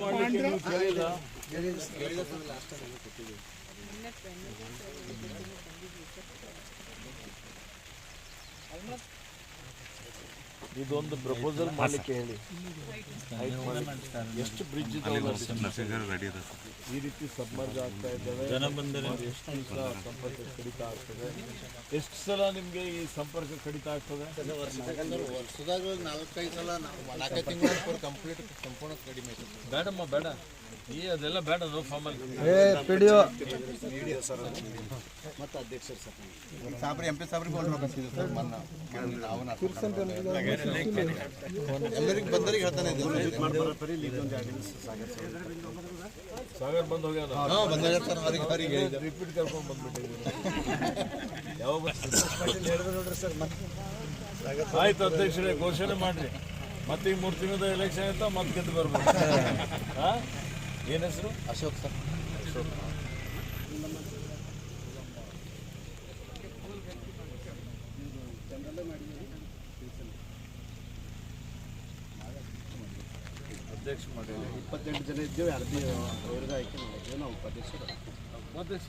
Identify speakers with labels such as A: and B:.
A: ಮಾಡ್ಲಿಕ್ಕೆ ನೀವು ಕೇಳಿಲ್ಲ ಇದೊಂದು ಪ್ರಪೋಸಲ್ ಮಾಡಲಿಕ್ಕೆ ಹೇಳಿ. ಎಷ್ಟು ಬ್ರಿಡ್ಜ್
B: ರೆಡಿ ಇದೆ.
A: ಈ ರೀತಿ ಸಬ್ಮರ್ಜ್ ಆಗ್ತಾ ಇದ್ದಾವೆ. ಎಷ್ಟು ದಿವಸ ಸಂಪರ್ಕ ಕಡಿತ ಆಗ್ತದೆ. ಎಷ್ಟು ಸಲ ನಿಮ್ಗೆ ಈ ಸಂಪರ್ಕ ಕಡಿತ ಆಗ್ತದೆ?
C: ವರ್ಷದಾಗ ನಾಲ್ಕೈದು ಸಲ ನಾಲ್ಕೈದು ತಿಂಗಳ ಕಂಪ್ಲೀಟ್ ಸಂಪೂರ್ಣ ಕಡಿಮೆ
A: ಬೇಡಮ್ಮ ಬೇಡ. ಈ ಅದೆಲ್ಲ ಬೇಡ ನೋ ಫಾರ್ಮಲ್
C: ಮತ್ತೆ ಅಧ್ಯಕ್ಷರು ಸರ್. ಸಾಬ್ರಿ ಎಂ ಪಿ ಸಾಬ್ರಿಗೆ ಹೋಗ್ಬೇಕಂತಿದ್ರು ಸರ್ ಮೊನ್ನೆ. ನಾವು ಎಲ್ಲರಿಗೆ ಬಂದರಿಗೆ ಹೇಳ್ತಾನೆ
A: ಸಾಗರ್ ಬಂದ್ ಹೋಗ್ಯಾನ?
C: ಹಾ ಬಂದಾಗ ಸರ್. ಅವ್ರಿಗೆ ಅವ್ರಿಗೆ ಹೇಳಿದ್ದೆ.
A: ರಿಪೀಟ್ ಕರ್ಕೊಂಡು ಬಂದ್ಬಿಟ್ಟಿದ್ದೀನಿ ಯಾವ ಬಸ್ ಆಯ್ತು ಅಧ್ಯಕ್ಷರೇ ಘೋಷಣೆ ಮಾಡ್ರಿ. ಮತ್ತೆ ಈ ಮೂರು ತಿಂಗಳ ಎಲೆಕ್ಷನ್ ಆಯ್ತಾ ಮತ್ತೆ ಗೆದ್ದು ಬರ್ಬೋದು. ಹಾಂ ಏನ್ ಹೆಸರು?
C: ಅಶೋಕ್ ಸರ್.
A: ಅಧ್ಯಕ್ಷ ಮಾಡಿ
C: ಇಪ್ಪತ್ತೆಂಟು ಜನ ಇದ್ದೇವೆ ಅರ್ಧ ಅವ್ರಿಗೆ ಆಯ್ಕೆ ಮಾಡಿದ್ದೇವೆ ನಾವು ಉಪಾಧ್ಯಕ್ಷರು.
A: ಅಧ್ಯಕ್ಷ